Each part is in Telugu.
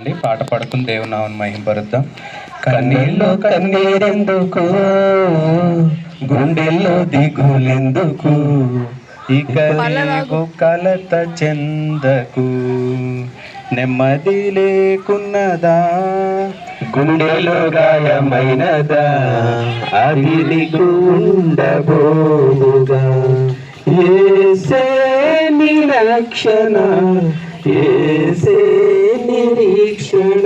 అండి. పాట పాడుకుని దేవుని నామని మహింపరుద్దాం. కన్నీళ్ళు కన్నీరెందుకు? గుండెల్లో దిగులెందుకు? ఇక నీకు కలత చెందకు. నెమ్మది లేకున్నదా? గుండెలో గాయమైనదా? అది నీకు ఏ ఏసే నిరక్షణ ఏసే నిరీక్షణ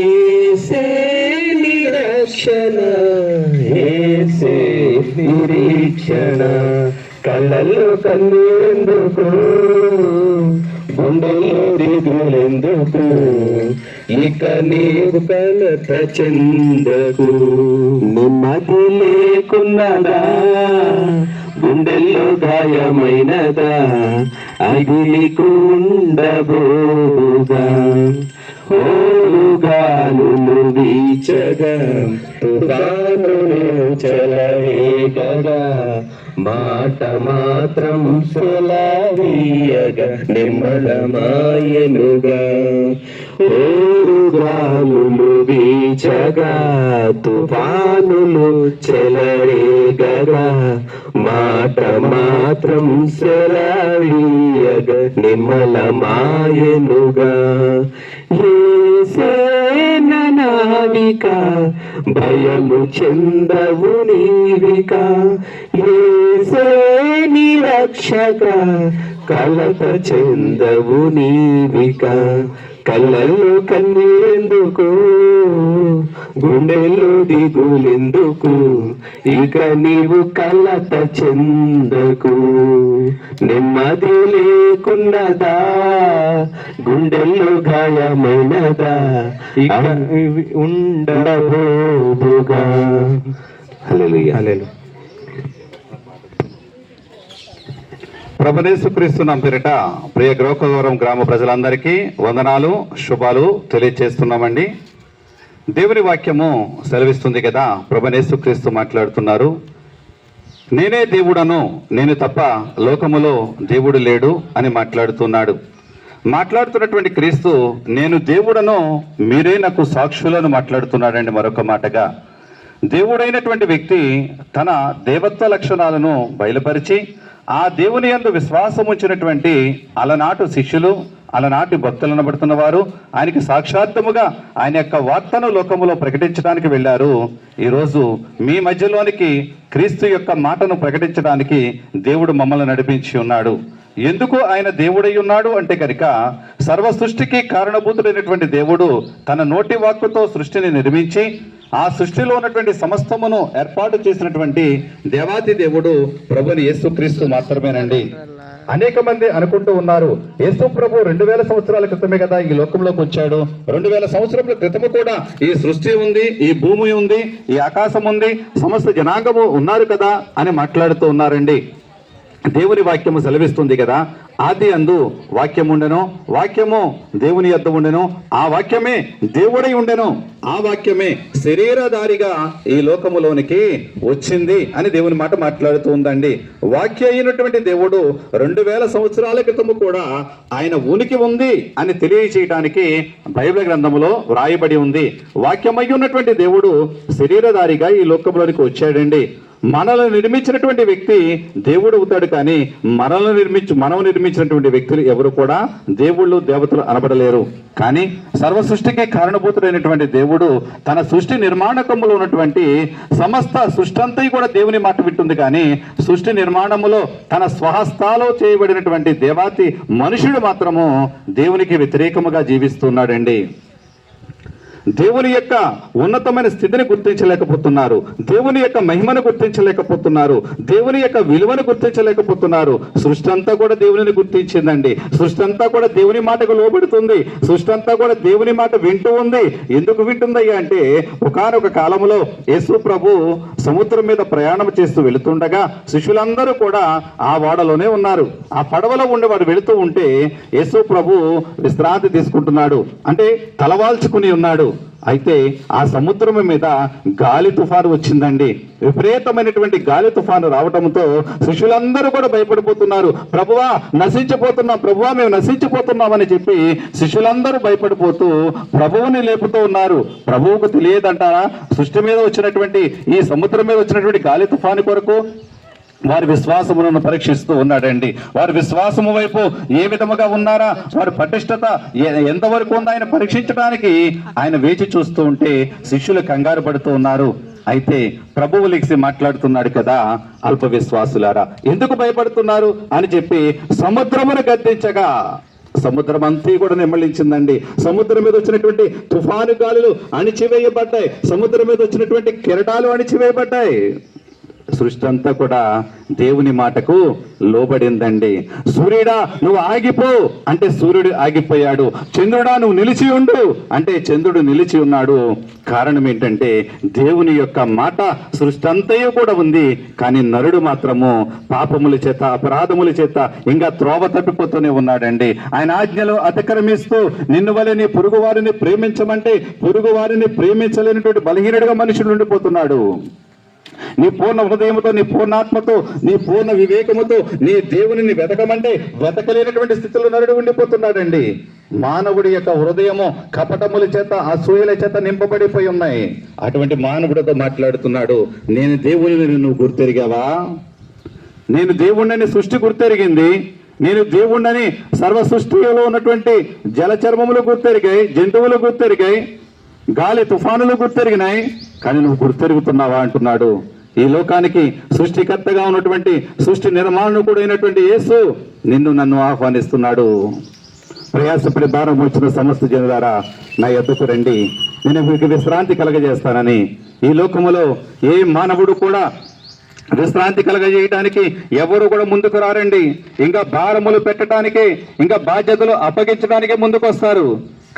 ఏసే నిరక్షణ ఏసే నిరీక్షణ కళ్ళల్లో కన్నీరెందుకు గుండెల్లో దిగులెందుకు ఇక నీవు కలత చెందకు. నెమ్మది లేకున్నదా గుండెల్లో గాయమైనదా అగిలికు ఉండబోగా ఓగాలు వీచగా చలవేగగా మాట మాత్రం సులవీయగా నిర్మలమాయనుగా ఓగాలు చగా తుఫానులు చెలరేగగా మాట మాత్రం సెలవీయగా నిర్మలమాయనుగా నావిక భయము చెందవు నీవిక. ఏసే నిరక్షక కలత చెందవు నీవిక. కళ్ళల్లో కన్నీరెందుకు? గుండెల్లో దిగులెందుకు? ఇక నీవు కలత చెందకు. నెమ్మది లేకున్నదా? గుండెల్లో గాయమైనదా? ఇక ఇవి ఉండబోదుగా. హల్లెలూయా. హల్లెలూయా నా పేరిట ప్రియ గృహకవరం గ్రామ ప్రజలందరికీ వందనాలు శుభాలు తెలియచేస్తున్నామండి. దేవుని వాక్యము సెలవిస్తుంది కదా ప్రభనేసుక్రీస్తు మాట్లాడుతున్నారు. నేనే దేవుడను నేను తప్ప లోకములో దేవుడు లేడు అని మాట్లాడుతున్నాడు. మాట్లాడుతున్నటువంటి క్రీస్తు నేను దేవుడను మీరే నాకు సాక్షులను మాట్లాడుతున్నాడండి మరొక మాటగా. దేవుడైనటువంటి వ్యక్తి తన దేవత్వ లక్షణాలను బయలుపరిచి ఆ దేవుని యందు విశ్వాసం ఉంచినటువంటి అలనాటు శిష్యులు అలనాటి భక్తులు అనబడుతున్న వారు ఆయనకి సాక్షాత్తముగా ఆయన యొక్క వార్తను లోకములో ప్రకటించడానికి వెళ్ళారు. ఈరోజు మీ మధ్యలోనికి క్రీస్తు యొక్క మాటను ప్రకటించడానికి దేవుడు మమ్మల్ని నడిపించి ఉన్నాడు. ఎందుకు ఆయన దేవుడై ఉన్నాడు అంటే కనుక సర్వ సృష్టికి కారణభూతుడైనటువంటి దేవుడు తన నోటి వాక్కుతో సృష్టిని నిర్మించి ఆ సృష్టిలో ఉన్నటువంటి సమస్తమును ఏర్పాటు చేసినటువంటి దేవాది దేవుడు ప్రభుని యేసుక్రీస్తు మాత్రమేనండి. అనేక మంది అనుకుంటూ ఉన్నారు యేసు ప్రభు రెండు వేల సంవత్సరాల క్రితమే కదా ఈ లోకంలోకి వచ్చాడు. రెండు వేల సంవత్సరాల క్రితము కూడా ఈ సృష్టి ఉంది ఈ భూమి ఉంది ఈ ఆకాశం ఉంది సమస్త జనాంగము ఉన్నారు కదా అని మాట్లాడుతూ ఉన్నారండి. దేవుని వాక్యము సెలవిస్తుంది కదా. ఆది అందు వాక్యం ఉండెను వాక్యము దేవుని యొద్ద ఉండెను. ఆ వాక్యమే దేవుడై ఉండెను. ఆ వాక్యమే శరీరధారిగా ఈ లోకములోనికి వచ్చింది అని దేవుని మాట మాట్లాడుతూ ఉందండి. వాక్య అయినటువంటి దేవుడు రెండు వేల సంవత్సరాల క్రితము కూడా ఆయన ఉనికి ఉంది అని తెలియచేయటానికి బైబిల్ గ్రంథములో వ్రాయబడి ఉంది. వాక్యమై ఉన్నటువంటి దేవుడు శరీరధారిగా ఈ లోకంలోనికి వచ్చాడండి. మనల్ని నిర్మించినటువంటి వ్యక్తి దేవుడు అవుతాడు కానీ మనల్ని నిర్మించు మనం నిర్మించినటువంటి వ్యక్తులు ఎవరు కూడా దేవుళ్ళు దేవతలు అనబడలేరు. కానీ సర్వ సృష్టికి కారణభూతుడైనటువంటి దేవుడు తన సృష్టి నిర్మాణకములో ఉన్నటువంటి సమస్త సృష్టి కూడా దేవుని మాట వింటుంది కానీ సృష్టి నిర్మాణములో తన స్వహస్తాలో చేయబడినటువంటి దేవాతి మనుషుడు మాత్రము దేవునికి వ్యతిరేకముగా జీవిస్తున్నాడండి. దేవుని యొక్క ఉన్నతమైన స్థితిని గుర్తించలేకపోతున్నారు. దేవుని యొక్క మహిమను గుర్తించలేకపోతున్నారు. దేవుని యొక్క విలువను గుర్తించలేకపోతున్నారు. సృష్టి అంతా కూడా దేవుని గుర్తించిందండి. సృష్టి అంతా కూడా దేవుని మాటకు లోబడుతుంది. సృష్టి అంతా కూడా దేవుని మాట వింటూ ఉంది. ఎందుకు వింటుందయ్యా అంటే ఒకనొక కాలంలో యేసు ప్రభు సముద్రం మీద ప్రయాణం చేస్తూ వెళుతుండగా శిష్యులందరూ కూడా ఆ వాడలోనే ఉన్నారు. ఆ పడవలో ఉండి వాడు వెళుతూ ఉంటే యేసు ప్రభు విశ్రాంతి తీసుకుంటున్నాడు. అంటే తలవాల్చుకుని ఉన్నాడు. అయితే ఆ సముద్రం మీద గాలి తుఫాను వచ్చిందండి. విపరీతమైనటువంటి గాలి తుఫాను రావడంతో శిష్యులందరూ కూడా భయపడిపోతున్నారు. ప్రభువా నశించిపోతున్నాం ప్రభువా మేము నశించిపోతున్నామని చెప్పి శిష్యులందరూ భయపడిపోతూ ప్రభువుని లేపుతూ ఉన్నారు. ప్రభువుకు తెలియదంటారా? సృష్టి మీద వచ్చినటువంటి ఈ సముద్రం మీద వచ్చినటువంటి గాలి తుఫాను కొరకు వారి విశ్వాసములను పరీక్షిస్తూ ఉన్నాడండి. వారి విశ్వాసము వైపు ఏ విధముగా ఉన్నారా? వారి పటిష్టత ఎంతవరకు ఉందో? ఆయన పరీక్షించడానికి ఆయన వేచి చూస్తూ ఉంటే శిష్యులు కంగారు పడుతూ ఉన్నారు. అయితే ప్రభువు లిగిసి మాట్లాడుతున్నాడు కదా అల్ప విశ్వాసులారా ఎందుకు భయపడుతున్నారు అని చెప్పి సముద్రమును గద్దించగా సముద్రం అంతా కూడా నిమ్మళించిందండి సముద్రం మీద వచ్చినటువంటి తుఫాను గాలులు అణిచివేయబడ్డాయి. సముద్రం మీద వచ్చినటువంటి కిరటాలు అణిచివేయబడ్డాయి. సృష్టి అంతా కూడా దేవుని మాటకు లోబడిందండి. సూర్యుడా నువ్వు ఆగిపో. అంటే సూర్యుడు ఆగిపోయాడు. చంద్రుడా నువ్వు నిలిచి ఉండు. అంటే చంద్రుడు నిలిచి ఉన్నాడు. కారణం ఏంటంటే దేవుని యొక్క మాట సృష్టి అంతయు కూడా ఉంది. కానీ నరుడు మాత్రము పాపముల చేత అపరాధముల చేత ఇంకా త్రోవ తప్పిపోతూనే ఉన్నాడండి. ఆయన ఆజ్ఞలు అతిక్రమిస్తూ నిన్ను వలని నీ పొరుగు వారిని ప్రేమించమంటే పొరుగు వారిని ప్రేమించలేనటువంటి బలహీనుడిగా మనుషుడు ఉండిపోతున్నాడు. నీ పూర్ణ హృదయముతో నీ పూర్ణాత్మతో నీ పూర్ణ వివేకముతో నీ దేవుని వెతకమంటే వెతకలేనటువంటి స్థితిలో నరుడు ఉండిపోతున్నాడండి. మానవుడి యొక్క హృదయము కపటముల చేత అసూయల చేత నింపబడిపోయి ఉన్నాయి. అటువంటి మానవుడితో మాట్లాడుతున్నాడు నేను దేవుని నువ్వు గుర్తెరిగావా? నేను దేవుణ్ణని సృష్టి గుర్తెరిగింది. నేను దేవుణ్ణని సర్వ సృష్టిలో ఉన్నటువంటి జలచర్మములు గుర్తెరిగాయి జంతువులు గుర్తెరిగాయి గాలి తుఫానులు గుర్తెరిగినాయి. కానీ నువ్వు గుర్తెరుగుతున్నావా అంటున్నాడు. ఈ లోకానికి సృష్టికర్తగా ఉన్నటువంటి సృష్టి నిర్మాణకుడు అయినటువంటి యేసు నిన్ను నన్ను ఆహ్వానిస్తున్నాడు. ప్రయాసపడి భారం వచ్చిన సమస్త జనులారా నా ఎద్దకు రండి. నేను మీకు విశ్రాంతి కలగజేస్తానని. ఈ లోకములో ఏ మానవుడు కూడా విశ్రాంతి కలగజేయడానికి ఎవరు కూడా ముందుకు రారండి. ఇంకా భారములు పెట్టడానికి ఇంకా బాధ్యతలు అప్పగించడానికి ముందుకు వస్తారు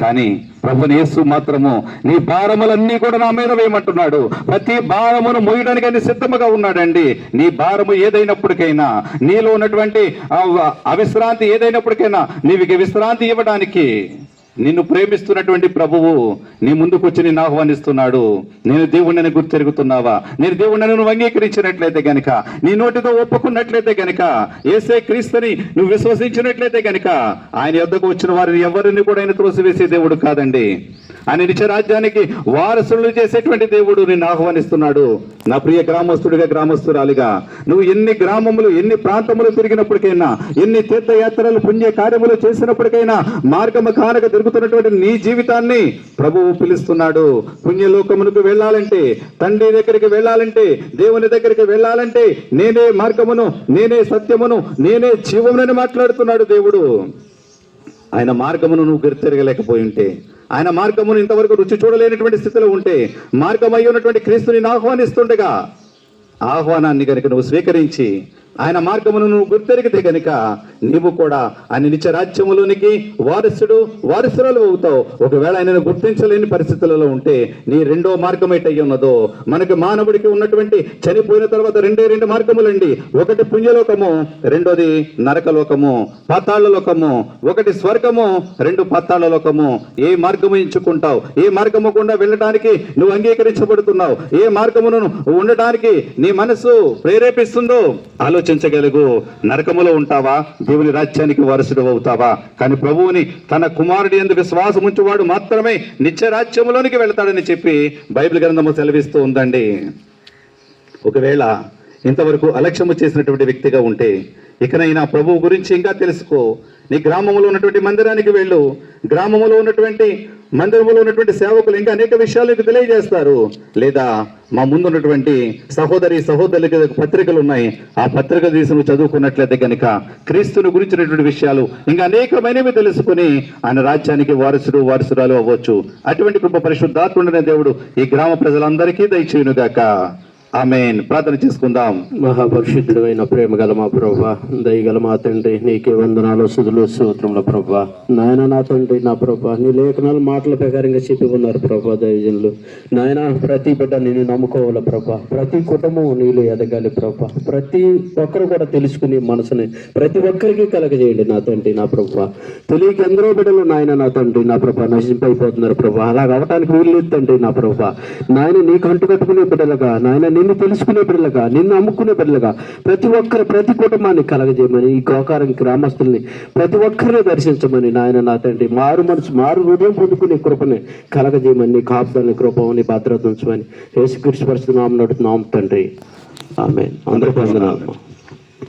కానీ ప్రభు యేసు మాత్రము నీ భారములన్నీ కూడా నా మీద వేయమంటున్నాడు. ప్రతి భారమును మోయడానికి ఆయన సిద్ధముగా ఉన్నాడండి. నీ భారము ఏదైనప్పటికైనా నీలో ఉన్నటువంటి అవిశ్రాంతి ఏదైనప్పటికైనా నీవికి విశ్రాంతి ఇవ్వడానికి నిన్ను ప్రేమిస్తున్నటువంటి ప్రభువు నీ ముందుకు వచ్చి నిన్ను ఆహ్వానిస్తున్నాడు. నేను దేవుణ్ణి గుర్తెరుగుతున్నావా? నేను దేవుణ్ణి నువ్వు అంగీకరించినట్లయితే గనుక నీ నోటితో ఒప్పుకున్నట్లయితే గనక ఏసే క్రీస్తుని నువ్వు విశ్వసించినట్లయితే గనక ఆయన యొద్దకు వచ్చిన వారిని ఎవరిని కూడా ఆయన త్రోసివేసే దేవుడు కాదండి. ఆయన నిత్య రాజ్యానికి వారసులు చేసేటువంటి దేవుడు నిన్ను ఆహ్వానిస్తున్నాడు. నా ప్రియ గ్రామస్తుడిగా గ్రామస్తురాలిగా నువ్వు ఎన్ని గ్రామములు ఎన్ని ప్రాంతములు తిరిగినప్పటికైనా ఎన్ని తీర్థయాత్రలు పుణ్య కార్యములు చేసినప్పటికైనా మార్గము కానక తిరుగుతున్నటువంటి నీ జీవితాన్ని ప్రభువు పిలుస్తున్నాడు. పుణ్యలోకమునకు వెళ్ళాలంటే తండ్రి దగ్గరికి వెళ్ళాలంటే దేవుని దగ్గరికి వెళ్ళాలంటే నేనే మార్గమును నేనే సత్యమును నేనే జీవమునని మాట్లాడుతున్నాడు దేవుడు. ఆయన మార్గమును నువ్వు గుర్తిరగలేకపోయి ఉంటే ఆయన మార్గమును ఇంతవరకు రుచి చూడలేనటువంటి స్థితిలో ఉంటే మార్గమై ఉన్నటువంటి క్రీస్తుని ఆహ్వానిస్తుండగా ఆహ్వానాన్ని కనుక నువ్వు స్వీకరించి ఆయన మార్గమును నువ్వు గుర్తెరిగితే గనుక నీవు కూడా ఆయన నిత్య రాజ్యములోనికి వారసుడు వారసురాలు అవుతావు. ఒకవేళ ఆయనను గుర్తించలేని పరిస్థితులలో ఉంటే నీ రెండో మార్గం ఏటై ఉన్నదో మనకి మానవుడికి ఉన్నటువంటి చనిపోయిన తర్వాత రెండే రెండు మార్గములండి. ఒకటి పుణ్యలోకము రెండోది నరకలోకము పాతాళ లోకము ఒకటి స్వర్గము రెండు పాతాళ లోకము. ఏ మార్గము ఎంచుకుంటావు? ఏ మార్గము గుండా వెళ్ళడానికి నువ్వు అంగీకరించబడుతున్నావు? ఏ మార్గమును నువ్వు ఉండటానికి నీ మనసు ప్రేరేపిస్తుందో ఆలోచించగలుగు. నరకములో ఉంటావా? దేవుని రాజ్యానికి వారసుడు అవుతావా? కానీ ప్రభువుని తన కుమారుడి ఎందుకు విశ్వాసం ఉంచువాడు మాత్రమే నిత్య రాజ్యములోనికి వెళ్తాడని చెప్పి బైబిల్ గ్రంథము సెలవిస్తూ ఉందండి. ఒకవేళ ఇంతవరకు అలక్ష్యము చేసినటువంటి వ్యక్తిగా ఉంటే ఇకనైనా ప్రభువు గురించి ఇంకా తెలుసుకో. నీ గ్రామంలో ఉన్నటువంటి మందిరానికి వెళ్ళు. గ్రామంలో ఉన్నటువంటి మందిరంలో ఉన్నటువంటి సేవకులు ఇంకా అనేక విషయాలు నీకు తెలియజేస్తారు. లేదా మా ముందు ఉన్నటువంటి సహోదరి సహోదరులకి పత్రికలు ఉన్నాయి. ఆ పత్రిక తీసి చదువుకున్నట్లయితే కనుక క్రీస్తుని గురించినటువంటి విషయాలు ఇంకా అనేకమైనవి తెలుసుకుని ఆయన రాజ్యానికి వారసుడు వారసురాలు అవ్వచ్చు. అటువంటి కృప పరిశుద్ధాత్ముడనే దేవుడు ఈ గ్రామ ప్రజలందరికీ దయచేయునుగాక. ఆమెన్. ప్రార్థన చేసుకుందాం. మహాపరిశుద్ధుడైన ప్రేమ గల మా ప్రభా దయగల మా తండ్రి నీకే వందనాలు సుధులు సూత్రముల ప్రభా. నాయన నా తండ్రి నా ప్రభా నీ లేఖనాలు మాటల ప్రకారంగా చెప్పి ఉన్నారు ప్రభా దయజనులు నాయన ప్రతి బిడ్డ నేను నమ్ముకోవాలి ప్రభా? ప్రతి కుటుంబం నీళ్ళు ఎదగాలి ప్రభా. ప్రతి ఒక్కరు కూడా తెలుసుకుని మనసుని ప్రతి ఒక్కరికి కలగజేయండి నా తండ్రి నా ప్రభా. తెలియక ఎందరో బిడ్డలు నాయన నా తండ్రి నా ప్రభా నశింపైపోతున్నారు ప్రభా. అలాగ అవటానికి వీలు తండ్రి నా ప్రభా. నాయన నీకు కంటు కట్టుకునే బిడ్డలుగా నాయన నిన్ను తెలుసుకునే బిడ్డలుగా నిన్ను అమ్ముకునే బిడ్డలుగా ప్రతి ఒక్కరు ప్రతి కుటుంబాన్ని కలగజేయమని ఈ గోకారం గ్రామస్తుల్ని ప్రతి ఒక్కరిని దర్శించమని నాయన నా తండ్రి మారు మనసు మారు హృదయం పొందుకునే కృపని కలగజేయమని కాపుదలని కృపని భద్రత ఉంచమని యేసుకృష్ణ పరిస్థితి నామం నడుతున్నాం తండ్రి. ఆమె అందరూ పొందనాలు